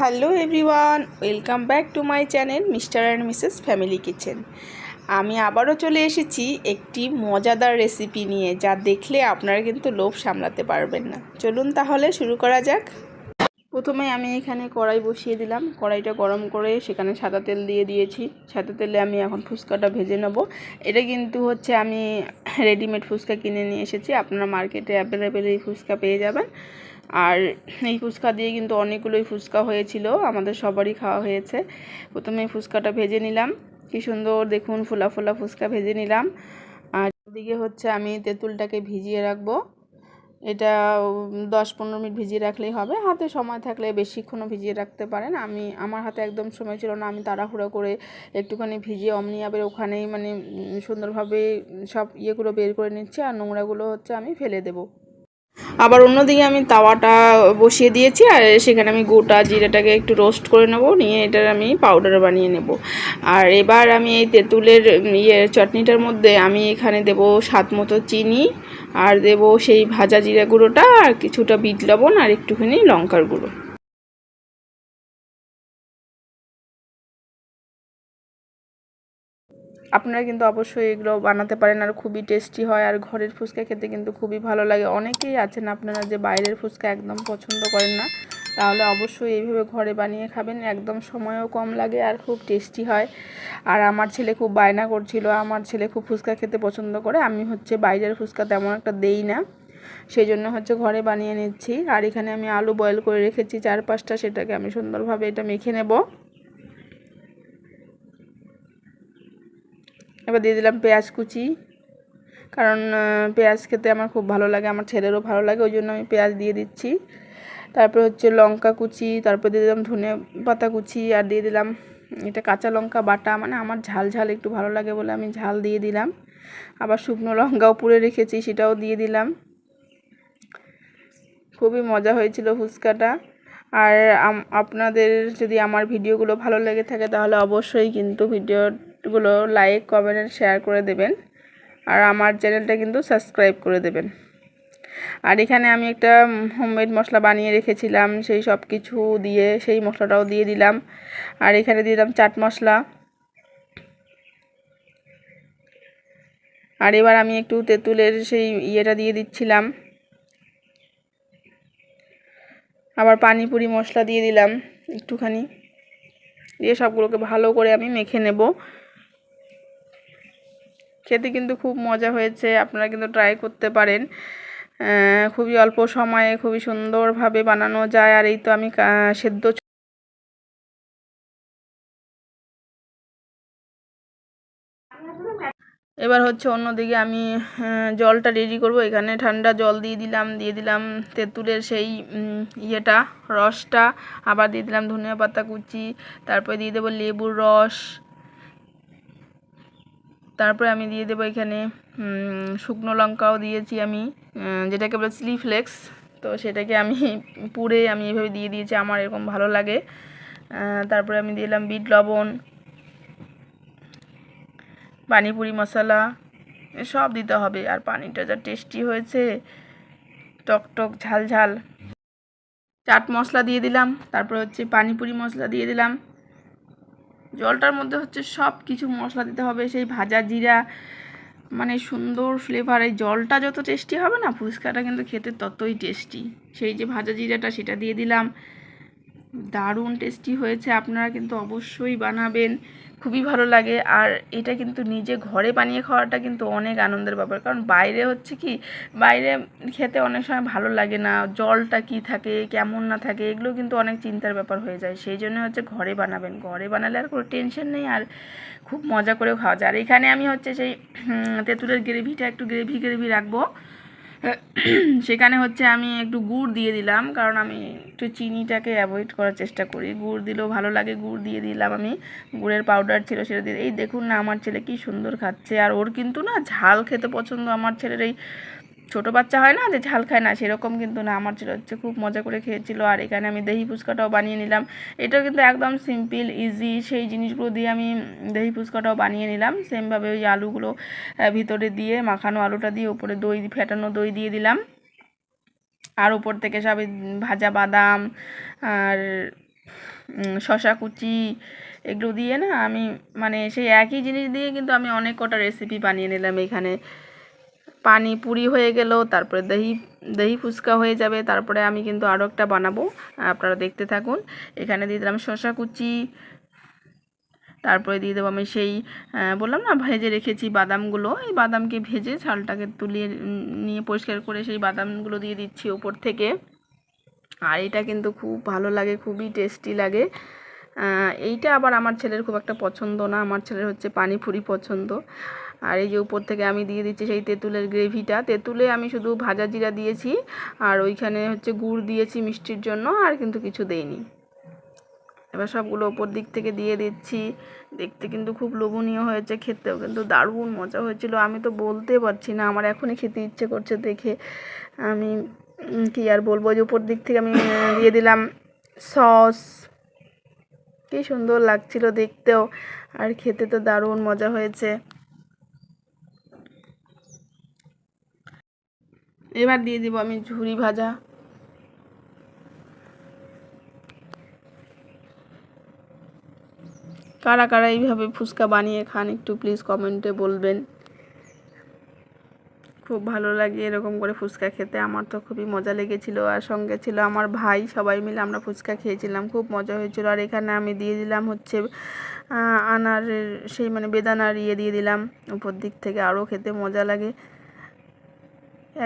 Hello everyone, welcome back to my channel Mr and Mrs Family Kitchen. আমি আবারও চলে এসেছি একটি মজাদার রেসিপি নিয়ে, যা দেখলে আপনারা কিন্তু লোভ সামলাতে পারবেন না। চলুন তাহলে শুরু করা যাক। প্রথমে আমি এখানে কড়াই বসিয়ে দিলাম। কড়াইটা গরম করে সেখানে সাদা তেল দিয়ে দিয়েছি। সাদা তেলে আমি এখন ফুচকাটা ভেজে নেব। এটা কিন্তু হচ্ছে আমি রেডিমেড ফুচকা কিনে নিয়ে এসেছি। আপনারা মার্কেটে অ্যাভেলেবেল এই ফুচকা পেয়ে যাবেন। আর এই ফুচকা দিয়ে কিন্তু অনেকগুলোই ফুচকা হয়েছিল, আমাদের সবারই খাওয়া হয়েছে। প্রথমে ফুচকাটা ভেজে নিলাম, কি সুন্দর দেখুন ফোলা ফোলা ফুচকা ভেজে নিলাম। আর দিকে হচ্ছে আমি তেঁতুলটাকে ভিজিয়ে রাখব, এটা দশ পনেরো মিনিট ভিজিয়ে রাখলেই হবে। হাতে সময় থাকলে বেশিক্ষণও ভিজিয়ে রাখতে পারেন। আমি, আমার হাতে একদম সময় ছিল না, আমি তাড়াহুড়ো করে একটুখানি ভিজিয়ে অমনি আবার ওখানেই মানে সুন্দরভাবে সব ইয়েগুলো বের করে নিচ্ছি আর নোংরাগুলো হচ্ছে আমি ফেলে দেবো। আবার অন্যদিকে আমি তাওয়াটা বসিয়ে দিয়েছি আর সেখানে আমি গোটা জিরাটাকে একটু রোস্ট করে নেব, নিয়ে এটার আমি পাউডার বানিয়ে নেব। আর এবার আমি এই তেঁতুলের ইয়ে চটনিটার মধ্যে আমি এখানে দেব স্বাদ মতো চিনি, আর দেব সেই ভাজা জিরা গুঁড়োটা আর কিছুটা বিট লবণ আর একটুখানি লঙ্কার গুঁড়ো। আপনারা কিন্তু অবশ্যই এগুলো বানাতে পারেন আর খুবই টেস্টি হয় আর ঘরের ফুচকা খেতে কিন্তু খুবই ভালো লাগে। অনেকেই আছেন আপনারা যে বাইরের ফুচকা একদম পছন্দ করেন না, তাহলে অবশ্যই এইভাবে ঘরে বানিয়ে খাবেন, একদম সময়ও কম লাগে আর খুব টেস্টি হয়। আর আমার ছেলে খুব বায়না করছিল, আমার ছেলে খুব ফুচকা খেতে পছন্দ করে, আমি হচ্ছে বাইরের ফুচকা তেমন একটা দেই না। সেই জন্য হচ্ছে ঘরে বানিয়ে নিচ্ছি। আর এখানে আমি আলু বয়েল করে রেখেছি চার পাঁচটা সেটাকে আমি সুন্দরভাবে এটা মেখে নেব। এবার দিয়ে দিলাম পেঁয়াজ কুচি। কারণ পেঁয়াজ খেতে আমার খুব ভালো লাগে, আমার ছেলেরও ভালো লাগে, ওই জন্য আমি পেঁয়াজ দিয়ে দিচ্ছি। তারপর হচ্ছে লঙ্কা কুচি, তারপর দিয়ে দিলাম ধনে পাতা কুচি, আর দিয়ে দিলাম এটা কাঁচা লঙ্কা বাটা। মানে আমার ঝাল ঝাল একটু ভালো লাগে বলে আমি ঝাল দিয়ে দিলাম। আবার শুকনো লঙ্কাও পুড়ে রেখেছি, সেটাও দিয়ে দিলাম। খুবই মজা হয়েছিল ফুচকাটা। আর আপনাদের যদি আমার ভিডিওগুলো ভালো লেগে থাকে, তাহলে অবশ্যই কিন্তু ভিডিওগুলো লাইক কমেন্ট অ্যান্ড শেয়ার করে দেবেন। আর আমার চ্যানেলটা কিন্তু সাবস্ক্রাইব করে দেবেন। আর এখানে আমি একটা হোমমেড মশলা বানিয়ে রেখেছিলাম, সেই সব কিছু দিয়ে, সেই মশলাটাও দিয়ে দিলাম। আর এখানে দিলাম চাট মশলা। আর এবার আমি একটু তেঁতুলের সেই ইয়েটা দিয়ে দিচ্ছিলাম। আবার পানিপুরি মশলা দিয়ে দিলাম একটুখানি। দিয়ে সবগুলোকে ভালো করে আমি মেখে নেব। খেতে কিন্তু খুব মজা হয়েছে, আপনারা কিন্তু ট্রাই করতে পারেন। খুবই অল্প সময়ে খুবই সুন্দরভাবে বানানো যায়, আর এই তো আমি সেদ্ধ এবার হচ্ছে অন্যদিকে আমি জলটা রেডি করব। এখানে ঠান্ডা জল দিয়ে দিলাম দিয়ে দিলাম তেঁতুলের সেই ইয়েটা, রসটা। আবার দিয়ে দিলাম ধনিয়া পাতা কুচি, তারপরে দিয়ে দেবো লেবুর রস তারপরে আমি দিয়ে দেবো এখানে শুকনো লঙ্কাও দিয়েছি আমি যেটাকে বলে চিলি ফ্লেক্স তো সেটাকে আমি পুড়ে আমি এভাবে দিয়ে দিয়েছি, আমার এরকম ভালো লাগে। তারপরে আমি দিলাম বিট লবণ, পানিপুরি মশলা, সব দিতে হবে। আর পানিটা যা টেস্টি হয়েছে, টক টক ঝাল ঝাল। চাট মশলা দিয়ে দিলাম, তারপর হচ্ছে পানিপুরি মশলা দিয়ে দিলাম। জলটার মধ্যে হচ্ছে সব কিছু মশলা দিতে হবে, সেই ভাজা জিরা মানে সুন্দর ফ্লেভার এই জলটা যত টেস্টি হবে না, ফুচকাটা কিন্তু খেতে ততই টেস্টি সেই যে ভাজা জিরাটা সেটা দিয়ে দিলাম। দারুণ টেস্টি হয়েছে, আপনারা কিন্তু অবশ্যই বানাবেন। খুবই ভালো লাগে। আর এটা কিন্তু নিজে ঘরে বানিয়ে খাওয়াটা কিন্তু অনেক আনন্দের ব্যাপার। কারণ বাইরে হচ্ছে কি, বাইরে খেতে অনেক সময় ভালো লাগে না, জলটা কি থাকে, কেমন না থাকে, এগুলো কিন্তু অনেক চিন্তার ব্যাপার হয়ে যায়। সেই জন্য হচ্ছে ঘরে বানাবেন। ঘরে বানালে আর কোনো টেনশন নেই আর খুব মজা করেও খাওয়া যায়। আর এখানে আমি হচ্ছে সেই তেঁতুলের গ্রেভিটা একটু গ্রেভি গ্রেভি রাখব। সেখানে হচ্ছে আমি একটু গুড় দিয়ে দিলাম, কারণ আমি একটু চিনিটাকে অ্যাভয়েড করার চেষ্টা করি। গুড় দিলেও ভালো লাগে, গুড় দিয়ে দিলাম আমি। গুড়ের পাউডার ছিল সেটা দিয়ে এই দেখুন না, আমার ছেলে কি সুন্দর খাচ্ছে। আর ওর কিন্তু না ঝাল খেতে পছন্দ। আমার ছেলের এই ছোটো বাচ্চা হয় না যে ঝাল খায় না, সেরকম কিন্তু না আমার ছিল। হচ্ছে খুব মজা করে খেয়েছিল, আর এখানে আমি দহি ফুচকাটাও বানিয়ে নিলাম। এটাও কিন্তু একদম সিম্পল ইজি সেই জিনিসগুলো দিয়ে আমি দহি ফুচকাটাও বানিয়ে নিলাম। সেমভাবে ওই আলুগুলো ভিতরে দিয়ে মাখানো আলুটা দিয়ে উপরে দই, ফেটানো দই দিয়ে দিলাম। আর উপর থেকে সব ভাজা বাদাম আর শশা কুচি এগুলো দিয়ে না আমি মানে সেই একই জিনিস দিয়ে কিন্তু আমি অনেক কটা রেসিপি বানিয়ে নিলাম এখানে। পানি পুরি হয়ে গেল, তারপরে দহি দহি ফুচকা হয়ে যাবে, তারপরে আমি কিন্তু আরও একটা বানাবো। আপনারা দেখতে থাকুন। এখানে দিয়ে দিলাম শশা কুচি, তারপরে দিয়ে দেবো আমি সেই বললাম না, ভেজে রেখেছি বাদামগুলো। এই বাদামকে ভেজে ছালটাকে তুলিয়ে নিয়ে পরিষ্কার করে সেই বাদামগুলো দিয়ে দিচ্ছি ওপর থেকে। আর এটা কিন্তু খুব ভালো লাগে, খুবই টেস্টি লাগে। এইটা আবার আমার ছেলের খুব একটা পছন্দ না। আমার ছেলের হচ্ছে পানিপুরি পছন্দ। আর এই যে উপর থেকে আমি দিয়ে দিচ্ছি সেই তেঁতুলের গ্রেভিটা। তেঁতুলে আমি শুধু ভাজা জিরা দিয়েছি, আর ওইখানে হচ্ছে গুড় দিয়েছি মিষ্টির জন্য, আর কিন্তু কিছু দেইনি। এবার সবগুলো ওপর দিক থেকে দিয়ে দিচ্ছি। দেখতে কিন্তু খুব লোভনীয় হয়েছে, খেতেও কিন্তু দারুণ মজা হয়েছিল। আমি তো বলতে পারছি না, আমার এখনই খেতে ইচ্ছে করছে দেখে। আমি কি আর বলব যে উপর দিক থেকে আমি দিয়ে দিলাম সস। কি সুন্দর লাগছিল দেখতেও, আর খেতে তো দারুণ মজা হয়েছে। এবার দিয়ে দিব আমি ঝুরি ভাজা। কারা কারা এইভাবে ফুচকা বানিয়ে খান একটু প্লিজ কমেন্টে বলবেন। খুব ভালো লাগে এরকম করে ফুচকা খেতে আমার তো খুবই মজা লেগেছিল আর সঙ্গে ছিল আমার ভাই সবাই মিলে আমরা ফুচকা খেয়েছিলাম খুব মজা হয়েছিল। আর এখানে আমি দিয়ে দিলাম হচ্ছে আহ, আনারের সেই মানে বেদানার ইয়ে দিয়ে দিলাম উপর দিক থেকে আরও খেতে মজা লাগে।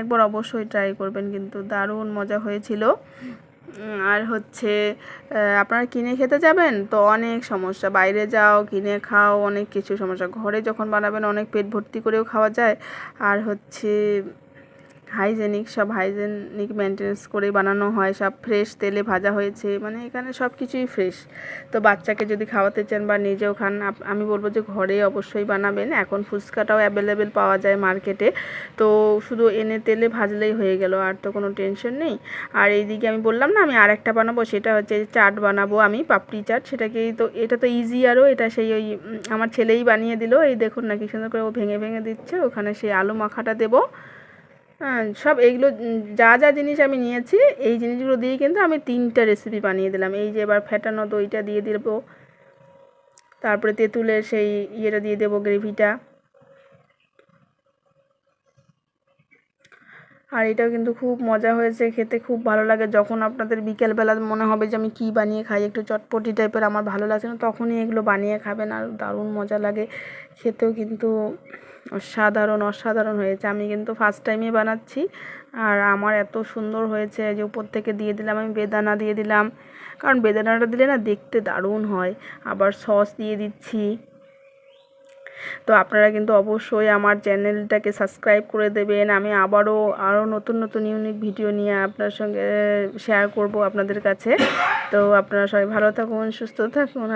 একবার অবশ্যই ট্রাই করবেন, কিন্তু দারুণ মজা হয়েছিল। আর হচ্ছে আপনারা কিনে খেতে যাবেন তো অনেক সমস্যা। বাইরে যাও, কিনে খাও, অনেক কিছু সমস্যা। ঘরে যখন বানাবেন, অনেক পেট ভর্তি করেও খাওয়া যায়। আর হচ্ছে হাইজেনিক, সব হাইজেনিক মেনটেন্স করে বানানো হয়। সব ফ্রেশ তেলে ভাজা হয়েছে মানে এখানে সব কিছুই ফ্রেশ। তো বাচ্চাকে যদি খাওয়াতে চান বা নিজেও খান আমি বলব যে ঘরে অবশ্যই বানাবেন। এখন ফুচকাটাও অ্যাভেলেবেল পাওয়া যায় মার্কেটে তো শুধু এনে তেলে ভাজলেই হয়ে গেল, আর তো কোনো টেনশন নেই। আর এইদিকে আমি বললাম না, আমি আরেকটা বানাবো, সেটা হচ্ছে চাট বানাবো আমি, পাপড়ি চাট। সেটাকেই তো, এটা তো ইজি আরও, এটা সেই ওই, আমার ছেলেই বানিয়ে দিল। এই দেখুন না কি সুন্দর করে ও ভেঙে ভেঙে দিচ্ছে, ওখানে সেই আলু মাখাটা দেবো। সব এইগুলো যা যা জিনিস আমি নিয়েছি, এই জিনিসগুলো দিয়ে কিন্তু আমি তিনটা রেসিপি বানিয়ে দিলাম। এই যে এবার ফ্যাটানো দইটা দিয়ে দেবো, তারপরে তেঁতুলের সেই ইয়েটা দিয়ে দেবো, গ্রেভিটা। আর এটাও কিন্তু খুব মজা হয়েছে, খেতে খুব ভালো লাগে। যখন আপনাদের বিকেলবেলা মনে হবে যে আমি কী বানিয়ে খাই, একটু চটপটি টাইপের, আমার ভালো লাগছে না, তখনই এগুলো বানিয়ে খাবেন, আর দারুণ মজা লাগে। খেতেও কিন্তু অসাধারণ অসাধারণ হয়েছে। আমি কিন্তু ফার্স্ট টাইমে বানাচ্ছি। আর আমার এত সুন্দর হয়েছে যে উপর থেকে দিয়ে দিলাম, আমি বেদানা দিয়ে দিলাম। কারণ বেদানাটা দিলে না দেখতে দারুণ হয়। আবার সস দিয়ে দিচ্ছি। তো আপনারা কিন্তু অবশ্যই আমার চ্যানেলটাকে সাবস্ক্রাইব করে দেবেন। আমি আবারও আরও নতুন নতুন ইউনিক ভিডিও নিয়ে আপনার সঙ্গে শেয়ার করব আপনাদের কাছে। তো আপনারা সবাই ভালো থাকুন, সুস্থ থাকুন।